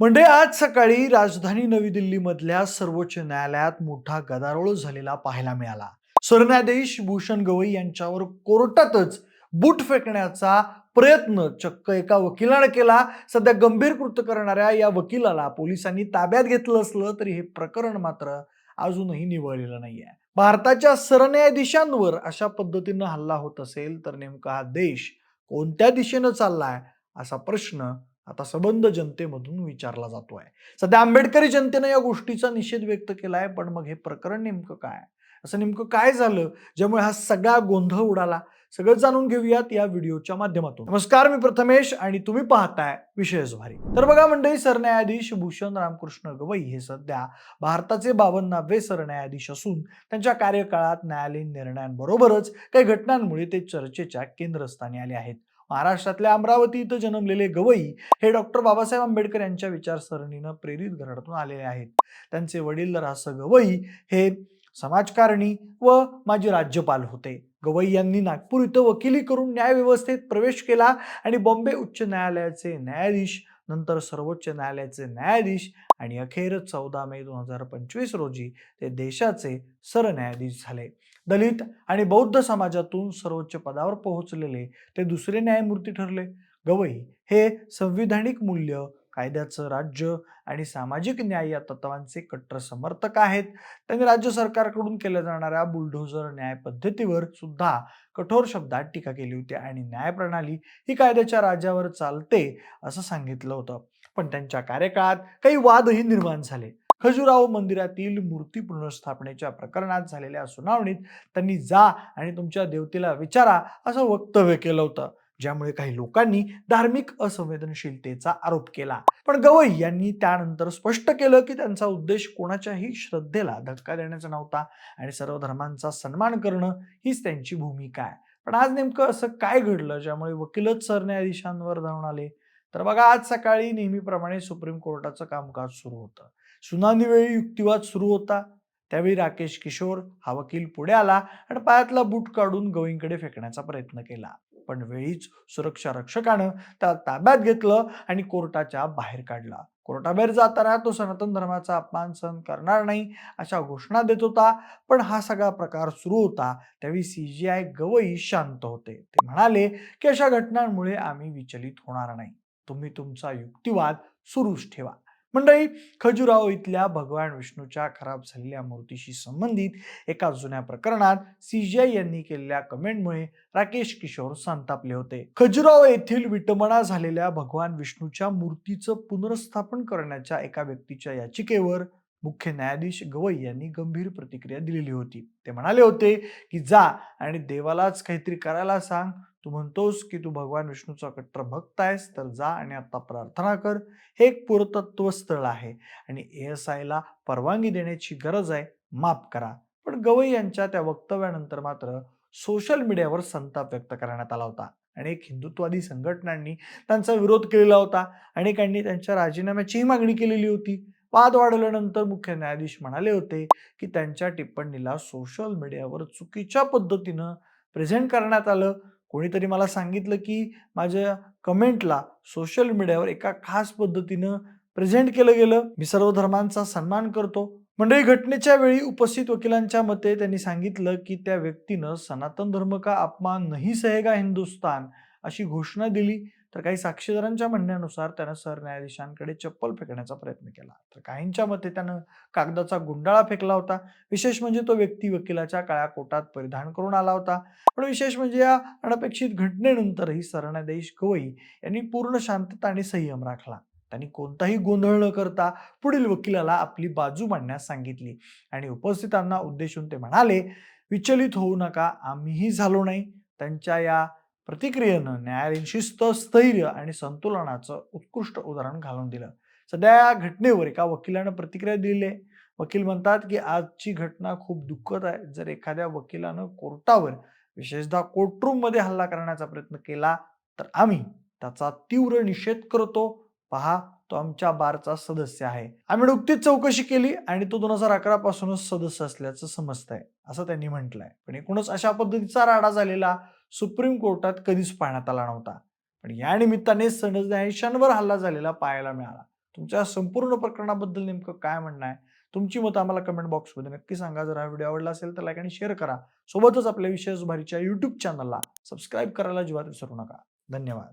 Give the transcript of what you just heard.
म्हणजे आज सकाळी राजधानी नवी दिल्लीमधल्या सर्वोच्च न्यायालयात मोठा गदारोळ झालेला पाहायला मिळाला. सरन्यायाधीश भूषण गवई यांच्यावर कोर्टातच बूट फेकण्याचा प्रयत्न चक्क एका वकिलाने केला. सध्या गंभीर कृत्य करणाऱ्या या वकिलाला पोलिसांनी ताब्यात घेतलं असलं तरी हे प्रकरण मात्र अजूनही निवळलेलं नाहीये. भारताच्या सरन्यायाधीशांवर अशा पद्धतीनं हल्ला होत असेल तर नेमका हा देश कोणत्या दिशेनं चाललाय असा प्रश्न आता सबंध जनतेमधून विचारला जातो आहे सध्या आंबेडकरी जनतेनं या गोष्टीचा निषेध व्यक्त केला आहे पण मग हे प्रकरण नेमकं काय? असं नेमकं काय झालं ज्यामुळे हा सगळा गोंधळ उडाला? सगळं जाणून घेऊयात या व्हिडिओच्या माध्यमातून. नमस्कार मी प्रथमेश आणि तुम्ही पाहताय विशेष भारी तर बघा मंडळी सरन्यायाधीश भूषण रामकृष्ण गवई हे सध्या भारताचे बावन्नावे सरन्यायाधीश असून त्यांच्या कार्यकाळात न्यायालयीन निर्णयांबरोबरच काही घटनांमुळे ते चर्चेच्या केंद्रस्थानी आले आहेत. महाराष्ट्रातल्या अमरावती इथं जन्मलेले गवई हे डॉक्टर बाबासाहेब आंबेडकर यांच्या विचारसरणीनं प्रेरित घराण्यातून आलेले आहेत. त्यांचे वडील रास गवई हे समाजकारणी व माजी राज्यपाल होते. गवई यांनी नागपूर इथं वकिली करून न्यायव्यवस्थेत प्रवेश केला आणि बॉम्बे उच्च न्यायालयाचे न्यायाधीश नंतर सर्वोच्च न्यायालयाचे न्यायाधीश आणि अखेर चौदा मे दोन हजार पंचवीस रोजी ते देशाचे सरन्यायाधीश झाले. दलित आणि बौद्ध समाजातून सर्वोच्च पदावर पोहोचलेले ते दुसरे न्यायमूर्ती ठरले. गवई हे संविधानिक मूल्य कायद्याचं राज्य आणि सामाजिक न्याय या तत्वांचे कट्टर समर्थक आहेत. त्यांनी राज्य सरकारकडून केल्या जाणाऱ्या बुलडोझर न्याय पद्धतीवर सुद्धा कठोर शब्दात टीका केली होती आणि न्यायप्रणाली ही कायद्याच्या राज्यावर चालते असं सांगितलं होतं. पण त्यांच्या कार्यकाळात काही वादही निर्माण झाले. खजुराहो मंदिरातील मूर्ती पुनर्स्थापनेच्या प्रकरणात झालेल्या सुनावणीत त्यांनी जा आणि तुमच्या देवतेला विचारा असं वक्तव्य केलं होतं. ज्यामुळे काही लोकांनी धार्मिक असंवेदनशीलतेचा आरोप केला. पण गवई यांनी त्यानंतर स्पष्ट केलं की त्यांचा उद्देश कोणाच्याही श्रद्धेला धक्का देण्याचा नव्हता आणि सर्व धर्मांचा सन्मान करणं हीच त्यांची भूमिका आहे. पण आज नेमकं असं काय घडलं ज्यामुळे वकीलच सरन्यायाधीशांवर धावून आले? तर बघा आज सकाळी नेहमीप्रमाणे सुप्रीम कोर्टाचं कामकाज सुरू होतं. सुनावणीवेळी युक्तिवाद सुरू होता. त्यावेळी राकेश किशोर हा वकील पुढे आला आणि पायातला बूट काढून गवईंकडे फेकण्याचा प्रयत्न केला. पण वेळीच सुरक्षा रक्षकानं त्याला ताब्यात घेतलं आणि कोर्टाच्या बाहेर काढला. कोर्टाबाहेर जाताना तो सनातन धर्माचा अपमान सहन करणार नाही अशा घोषणा देत होता. पण हा सगळा प्रकार सुरू होता. त्यावेळी सीजीआय गवई शांत होते. ते म्हणाले की अशा घटनांमुळे आम्ही विचलित होणार नाही. तुम्ही तुमचा युक्तिवाद सुरूच ठेवा. मंडळी खजुराहो इथल्या भगवान विष्णूच्या खराब झालेल्या मूर्तीशी संबंधित एका जुन्या प्रकरणात सीजीआय यांनी केलेल्या कमेंटमुळे राकेश किशोर संतापले होते. खजुराहो येथील विटंबना झालेल्या भगवान विष्णूच्या मूर्तीचं पुनर्स्थापन करण्याच्या एका व्यक्तीच्या याचिकेवर मुख्य न्यायाधीश गवई यांनी गंभीर प्रतिक्रिया दिलेली होती. ते म्हणाले होते की जा आणि देवालाच काहीतरी करायला सांग. तू म्हणतोस की तू भगवान विष्णूचा कट्टर भक्त आहेस तर जा आणि आता प्रार्थना कर. हे एक पुरतत्व स्थळ आहे आणि एस आयला परवानगी देण्याची गरज आहे. माफ करा. पण गवई यांच्या त्या वक्तव्यानंतर मात्र सोशल मीडियावर संताप व्यक्त करण्यात आला होता अनेक हिंदुत्वादी संघटनांनी त्यांचा विरोध केलेला होता. अनेकांनी त्यांच्या राजीनाम्याचीही मागणी केलेली होती. वाद वाढल्यानंतर मुख्य न्यायाधीश म्हणाले होते की त्यांच्या टिप्पणीला सोशल मीडियावर चुकीच्या पद्धतीनं प्रेझेंट करण्यात आलं. कोणीतरी मला सांगितलं की माझ्या कमेंटला सोशल मीडियावर एका खास पद्धतीनं प्रेझेंट केलं गेलं. मी सर्व धर्मांचा सन्मान करतो. मंडळी घटनेच्या वेळी उपस्थित वकिलांच्या मते त्यांनी सांगितलं की त्या व्यक्तीनं सनातन धर्म का अपमान नाही सहेगा हिंदुस्तान अशी घोषणा दिली. तर काही साक्षीदारांच्या म्हणण्यानुसार त्यानं सरन्यायाधीशांकडे चप्पल फेकण्याचा प्रयत्न केला. तर काहींच्या मते त्यानं कागदाचा गुंडाळा फेकला होता. विशेष म्हणजे तो व्यक्ती वकिलाच्या काळ्या कोटात परिधान करून आला होता. पण विशेष म्हणजे या अनपेक्षित घटनेनंतरही सरन्यायाधीश गवई यांनी पूर्ण शांतता आणि संयम राखला. त्यांनी कोणताही गोंधळ न करता पुढील वकिलाला आपली बाजू मांडण्यास सांगितली. आणि उपस्थितांना उद्देशून ते म्हणाले विचलित होऊ नका आम्हीही झालो नाही. त्यांच्या या प्रतिक्रियेनं न्यायालयीन शिस्त स्थैर्य आणि संतुलनाचं उत्कृष्ट उदाहरण घालून दिलं. सध्या या घटनेवर एका वकिलानं प्रतिक्रिया दिली आहे वकील म्हणतात की आजची घटना खूप दुःखद आहे. जर एखाद्या वकिलानं कोर्टावर विशेषतः कोर्टरूममध्ये हल्ला करण्याचा प्रयत्न केला तर आम्ही त्याचा तीव्र निषेध करतो. पहा तो आमच्या बारचा सदस्य आहे. आम्ही नुकतीच चौकशी केली आणि तो दोन हजार अकरा पासूनच सदस्य असल्याचं समजत आहे असं त्यांनी म्हटलंय. पण एकूणच अशा पद्धतीचा राडा झालेला सुप्रीम कोर्टात कधीच पाहण्यात आला नव्हता. पण या निमित्ताने सरन्यायाधीशांवर हल्ला झालेला पाहायला मिळाला. तुमच्या संपूर्ण प्रकरणाबद्दल नेमकं काय म्हणणं आहे? तुमची मतं आम्हाला कमेंट बॉक्समध्ये नक्की सांगा. जर हा व्हिडिओ आवडला असेल तर लाईक आणि शेअर करा. सोबतच आपल्या विशेष भारीच्या युट्यूब चॅनलला सबस्क्राईब करायला अजिबात विसरू नका. धन्यवाद.